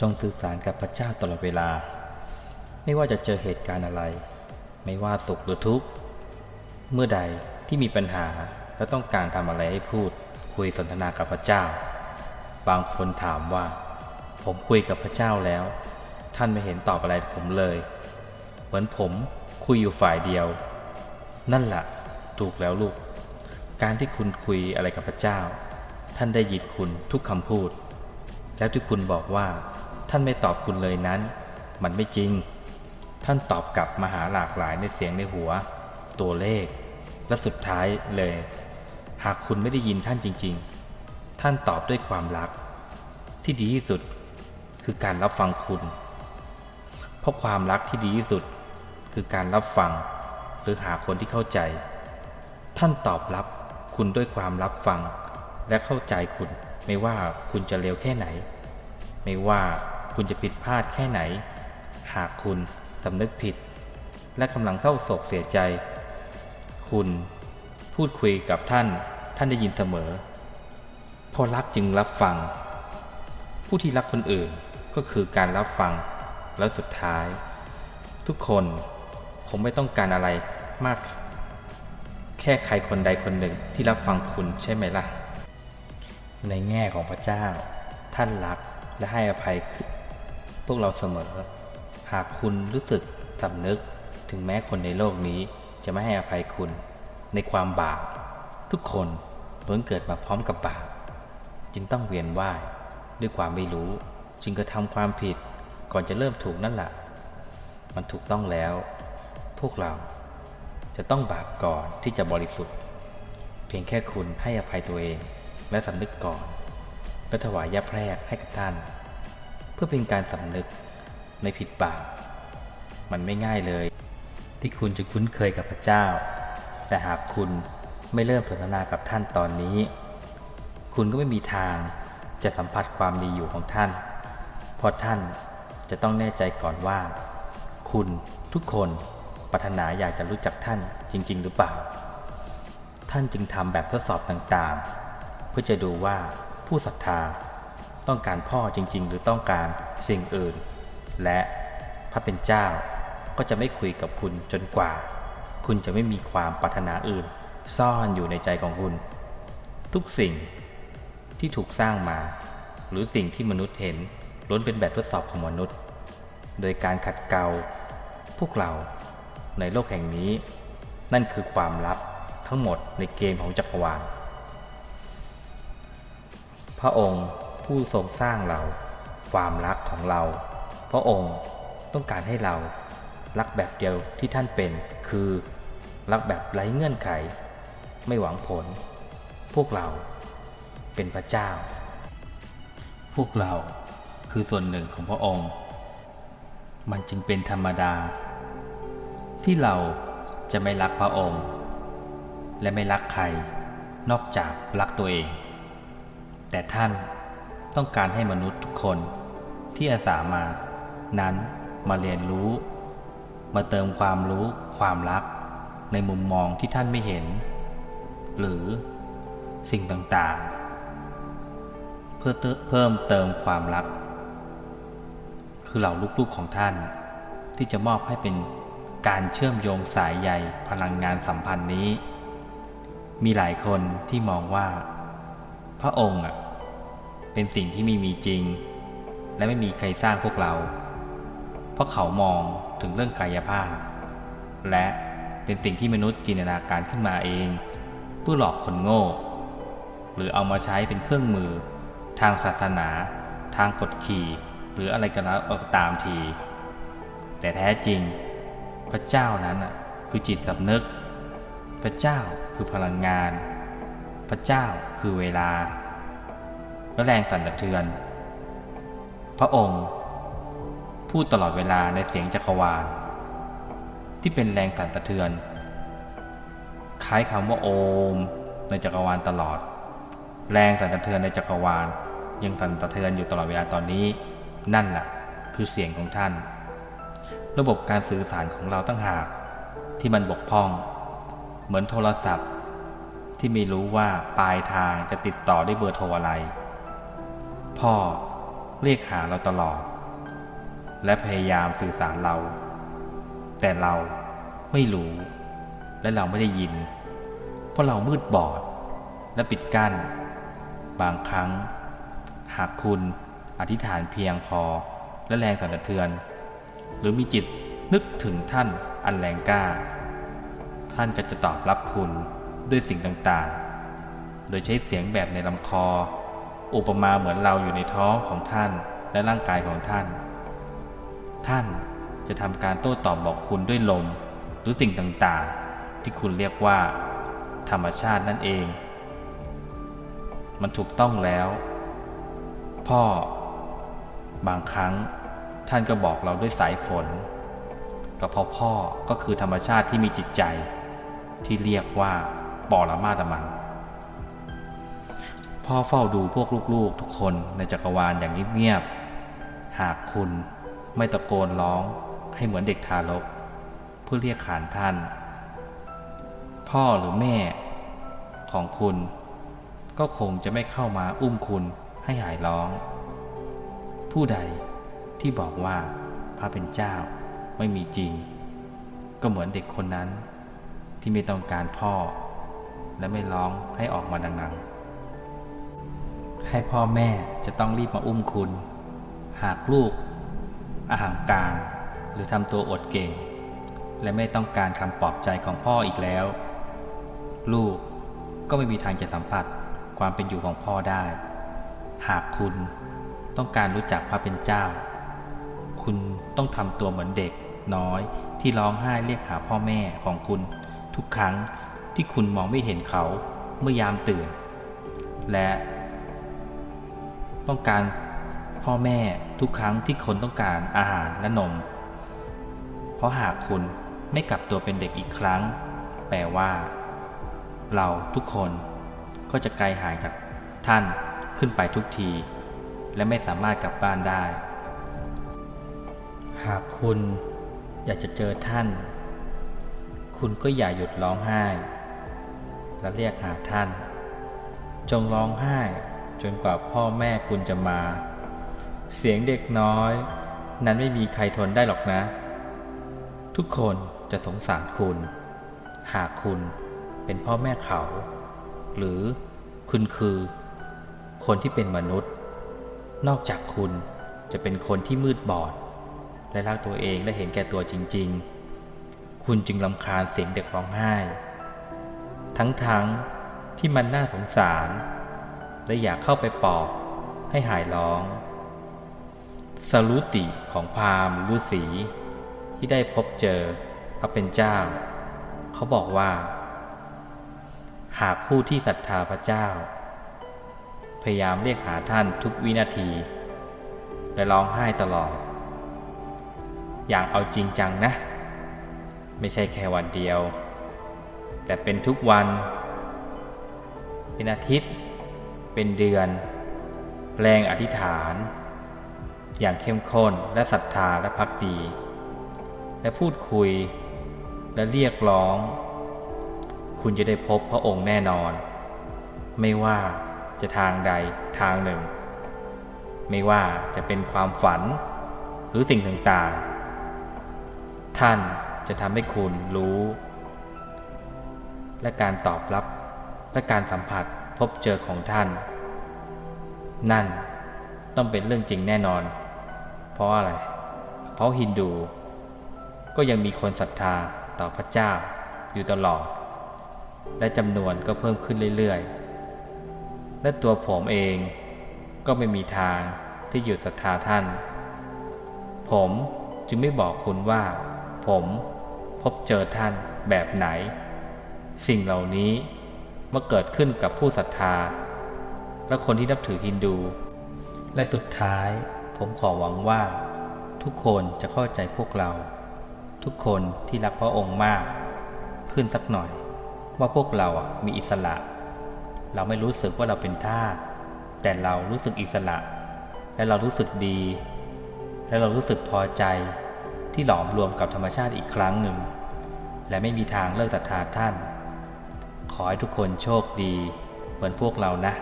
จงสื่อสารกับพระเจ้าตลอดเวลา ไม่ว่าจะเจอเหตุการณ์อะไร ไม่ว่าสุขหรือทุกข์ เมื่อใดที่มีปัญหาและต้องการทำอะไรให้พูด คุยสนทนากับพระเจ้า บางคนถามว่า ผมคุยกับพระเจ้าแล้ว ท่านไม่เห็นตอบอะไรผมเลย เหมือนผมคุยอยู่ฝ่ายเดียว นั่นแหละถูกแล้วลูก การที่คุณคุยอะไรกับพระเจ้า ท่านได้ยินคุณทุกคำพูด แล้วที่คุณบอกว่า ท่านไม่ตอบคุณเลยนั้น มันไม่จริง ท่านตอบกลับมาหาหลากหลายในเสียงในหัว ตัวเลข และสุดท้ายเลย หากคุณไม่ได้ยินท่านจริง ๆ ท่านตอบด้วยความรัก ที่ดีที่สุดคือการรับฟังคุณ เพราะความรักที่ดีที่สุด คือการรับฟัง หรือหาคนที่เข้าใจ ท่านตอบรับคุณด้วยความรับฟัง และเข้าใจคุณ ไม่ว่าคุณจะเร็วแค่ไหน ไม่ว่า คุณจะผิดพลาดแค่ไหน หากคุณสำนึกผิด และกำลังเข้าโศกเสียใจ คุณพูดคุยกับท่าน ท่านได้ยินเสมอพอรักจึงรับฟัง ผู้ที่รักคนอื่นก็คือการรับฟัง แล้วสุดท้าย ทุกคนคงไม่ต้องการอะไรมาก แค่ใครคนใดคนหนึ่งที่รับฟังคุณใช่ไหมล่ะ ในแง่ของพระเจ้า ท่านรักและให้อภัย วกเราเสมอ หากคุณรู้สึกสำนึกถึงแม้คนในโลกนี้จะไม่ให้อภัยคุณในความบาปทุกคนล้วนเกิดมาพร้อมกับบาปจึงต้องเวียนว่ายด้วยความไม่รู้ จึงกระทำความผิดก่อนจะเริ่มถูกนั่นแหละมันถูกต้องแล้ว พวกเราจะต้องบาปก่อนที่จะบริสุทธิ์ เพียงแค่คุณให้อภัยตัวเองและสำนึกก่อนและถวายยาแพรกให้กับท่าน พื่อเป็นการสำนึกไม่ผิดบาปมันไม่ง่ายเลย ที่คุณจะคุ้นเคยกับพระเจ้า แต่หากคุณไม่เริ่มสนทนากับท่านตอนนี้ คุณก็ไม่มีทางจะสัมผัสความมีอยู่ของท่าน เพราะท่านจะต้องแน่ใจก่อนว่า คุณทุกคนปรารถนาอยากจะรู้จักท่านจริง ๆ หรือเปล่า ท่านจึงทำแบบทดสอบต่างๆ เพื่อจะดูว่าผู้ศรัทธา ต้องการพ่อจริง ๆ หรือต้องการสิ่งอื่น และพระเป็นเจ้าก็จะไม่คุยกับคุณจนกว่า คุณจะไม่มีความปรารถนาอื่น ซ่อนอยู่ในใจของคุณ ทุกสิ่งที่ถูกสร้างมา หรือสิ่งที่มนุษย์เห็นล้วนเป็นแบบทดสอบของมนุษย์ โดยการขัดเกลาพวกเราในโลกแห่งนี้ นั่นคือความลับทั้งหมดในเกมของจักรวาลพระองค์ ผู้ทรงสร้างเรา ความรักของเรา พระองค์ต้องการให้เรารักแบบเดียวที่ท่านเป็นคือรักแบบไร้เงื่อนไข ไม่หวังผล พวกเราเป็นพระเจ้า พวกเราคือส่วนหนึ่งของพระองค์ มันจึงเป็นธรรมดา ที่เราจะไม่รักพระองค์ และไม่รักใครนอกจากรักตัวเอง แต่ท่าน ต้องการให้มนุษย์ทุกคนที่อาสามา นั้นมาเรียนรู้ มาเติมความรู้ความรัก ในมุมมองที่ท่านไม่เห็น หรือสิ่งต่างๆ เพื่อเพิ่มเติมความรัก คือเหล่าลูกๆของท่าน ที่จะมอบให้เป็นการเชื่อมโยงสายใยพลังงานสัมพันธ์นี้ มีหลายคนที่มองว่า พระองค์อะ เป็นสิ่งที่ไม่มีจริง และไม่มีใครสร้างพวกเรา เพราะเขามองถึงเรื่องกายภาพ และเป็นสิ่งที่มนุษย์จินตนาการขึ้นมาเอง เพื่อหลอกคนโง่ หรือเอามาใช้เป็นเครื่องมือ ทางศาสนา ทางกฎขี่ หรืออะไรก็แล้วตามที แต่แท้จริง พระเจ้านั้นคือจิตสำนึก พระเจ้าคือพลังงาน พระเจ้าคือเวลา และแรงสั่นสะเทือน พระองค์ พูดตลอดเวลาในเสียงจักรวาล ที่เป็นแรงสั่นสะเทือน คล้ายคำว่าโอม ในจักรวาลตลอด แรงสั่นสะเทือนในจักรวาล ยังสั่นสะเทือนอยู่ตลอดเวลาตอนนี้ นั่นแหละคือเสียงของท่าน ระบบการสื่อสารของเราตั้งหากที่มันบกพร่อง เหมือนโทรศัพท์ ที่ไม่รู้ว่าปลายทางจะติดต่อได้เบอร์โทรอะไร พ่อเรียกหาเราตลอด และพยายามสื่อสารเรา แต่เราไม่รู้ และเราไม่ได้ยิน เพราะเรามืดบอด และปิดกั้น บางครั้ง หากคุณอธิษฐานเพียงพอและแรงสั่นสะเทือน หรือมีจิตนึกถึงท่านอันแรงกล้า ท่านก็จะตอบรับคุณด้วยสิ่งต่างๆ โดยใช้เสียงแบบในลำคอ อุปมาเหมือนเราอยู่ในท้องของท่านและร่างกายของท่าน ท่านจะทำการโต้ตอบบอกคุณด้วยลม หรือสิ่งต่างๆ ที่คุณเรียกว่า ธรรมชาตินั่นเอง มันถูกต้องแล้ว พ่อ บางครั้งท่านก็บอกเราด้วยสายฝนก็เพราะพ่อก็คือธรรมชาติที่มีจิตใจ ที่เรียกว่าปรมาตมัน พ่อเฝ้าดูพวกลูกๆ ทุกคนในจักรวาลอย่างเงียบๆ หากคุณไม่ตะโกนร้องให้เหมือนเด็กทารกเพื่อเรียกขานท่าน พ่อหรือแม่ของคุณ ก็คงจะไม่เข้ามาอุ้มคุณให้หายร้อง ผู้ใดที่บอกว่าพระเป็นเจ้าไม่มีจริง ก็เหมือนเด็กคนนั้นที่ไม่ต้องการพ่อ และไม่ร้องให้ออกมาดังๆ ให้พ่อแม่จะต้องรีบมาอุ้มคุณ หากลูกอาหารการ หรือทำตัวอดเก่ง และไม่ต้องการคำปลอบใจของพ่ออีกแล้ว ลูกก็ไม่มีทางจะสัมผัสความเป็นอยู่ของพ่อได้ หากคุณต้องการรู้จักพระเป็นเจ้า คุณต้องทำตัวเหมือนเด็กน้อยที่ร้องไห้เรียกหาพ่อแม่ของคุณ ทุกครั้งที่คุณมองไม่เห็นเขาเมื่อยามตื่น และ ต้องการพ่อแม่ทุกครั้งที่คนต้องการอาหารและนม เพราะหากคุณไม่กลับตัวเป็นเด็กอีกครั้ง แปลว่า เราทุกคนก็จะไกลห่างจากท่านขึ้นไปทุกที และไม่สามารถกลับบ้านได้ หากคุณอยากจะเจอท่าน คุณก็อย่าหยุดร้องไห้ และเรียกหาท่าน จงร้องไห้ จนกว่าพ่อแม่คุณจะมา เสียงเด็กน้อย นั้นไม่มีใครทนได้หรอกนะ ทุกคนจะสงสารคุณ หากคุณเป็นพ่อแม่เขา หรือคุณคือ คนที่เป็นมนุษย์ นอกจากคุณจะเป็นคนที่มืดบอด และรักตัวเองและเห็นแก่ตัวจริง ๆ คุณจึงลำคาญเสียงเด็กร้องไห้ ทั้งๆที่มันน่าสงสาร และอยากเข้าไปปลอบให้หายร้องสรุติของพราหมณ์ฤาษีที่ได้พบเจอพระเป็นเจ้า เขาบอกว่า หากผู้ที่ศรัทธาพระเจ้า พยายามเรียกหาท่านทุกวินาที และร้องไห้ตลอด อย่างเอาจริงจังนะ ไม่ใช่แค่วันเดียว แต่เป็นทุกวัน เป็นอาทิตย์ เป็นเดือน แรงอธิษฐาน อย่างเข้มข้นและศรัทธาและพักดี และพูดคุยและเรียกร้อง คุณจะได้พบพระองค์แน่นอน ไม่ว่าจะทางใดทางหนึ่ง ไม่ว่าจะเป็นความฝันหรือสิ่งต่างๆ ท่านจะทำให้คุณรู้ และการตอบรับและการสัมผัส พบเจอของท่าน นั่นต้องเป็นเรื่องจริงแน่นอน เพราะอะไร เพราะฮินดู ก็ยังมีคนศรัทธาต่อพระเจ้าอยู่ตลอด และจำนวนก็เพิ่มขึ้นเรื่อยๆ และตัวผมเองก็ไม่มีทางที่หยุดศรัทธาท่าน ผมจึงไม่บอกคุณว่า ผมพบเจอท่านแบบไหน สิ่งเหล่านี้ เมื่อเกิดขึ้นกับผู้ศรัทธา และคนที่นับถือฮินดู และสุดท้ายผมขอหวังว่า ทุกคนจะเข้าใจพวกเรา ทุกคนที่รักพระองค์มาก ขึ้นสักหน่อย ว่าพวกเราอะมีอิสระ เราไม่รู้สึกว่าเราเป็นทาสแต่เรารู้สึกอิสระ และเรารู้สึกดี และเรารู้สึกพอใจที่หลอมรวมกับธรรมชาติอีกครั้งหนึ่ง และไม่มีทางเลิกศรัทธาท่าน ขอให้ทุกคนโชคดี เหมือนพวกเรานะ